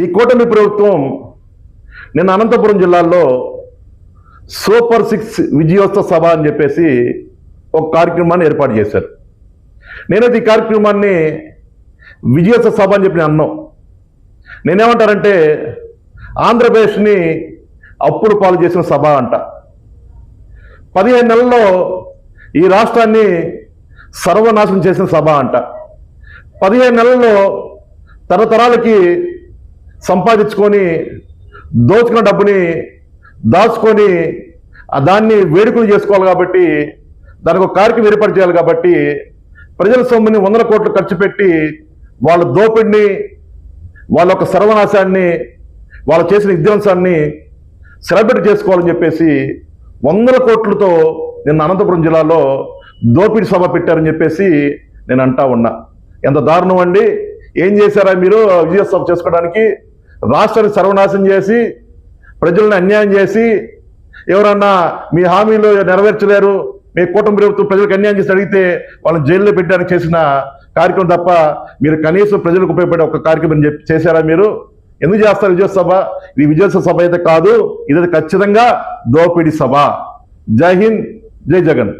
ఈ కూటమి ప్రభుత్వం నిన్న అనంతపురం జిల్లాలో సూపర్ సిక్స్ విజయోత్సవ సభ అని చెప్పేసి ఒక కార్యక్రమాన్ని ఏర్పాటు చేశారు. నేనైతే ఈ కార్యక్రమాన్ని విజయోత్సవ సభ అని చెప్పి అన్నాం. నేనేమంటారంటే ఆంధ్రప్రదేశ్ని అప్పులు పాలు చేసిన సభ అంట. పదిహేను నెలల్లో ఈ రాష్ట్రాన్ని సర్వనాశనం చేసిన సభ అంట. పదిహేను నెలల్లో తరతరాలకి సంపాదించుకొని దోచుకున్న డబ్బుని దాచుకొని దాన్ని వేడుకలు చేసుకోవాలి కాబట్టి దానికి ఒక కార్యక్రమం ఏర్పాటు చేయాలి కాబట్టి ప్రజల సొమ్ముని వందల కోట్లు ఖర్చు పెట్టి వాళ్ళ దోపిడిని వాళ్ళ యొక్క సర్వనాశాన్ని వాళ్ళు చేసిన విధ్వంసాన్ని సెలబ్రేట్ చేసుకోవాలని చెప్పేసి వందల కోట్లతో నిన్న అనంతపురం జిల్లాలో దోపిడీ సభ పెట్టారని చెప్పేసి నేను అంటా ఉన్నా. ఎంత దారుణం అండి? ఏం చేశారా మీరు విజయోత్సవం చేసుకోవడానికి? రాష్ట్రాన్ని సర్వనాశనం చేసి ప్రజలను అన్యాయం చేసి ఎవరన్నా మీ హామీలు నెరవేర్చలేరు మీ కూటమి ప్రభుత్వం ప్రజలకు అన్యాయం చేసి అడిగితే వాళ్ళని జైల్లో పెట్టడానికి చేసిన కార్యక్రమం తప్ప మీరు కనీసం ప్రజలకు ఉపయోగపడే ఒక కార్యక్రమం చేశారా మీరు? ఎందుకు చేస్తారు విజయోత్సవ ఇది విజయోత్సవ సభ అయితే కాదు ఇది ఖచ్చితంగా దోపిడీ సభ. జై హింద్ జై జగన్.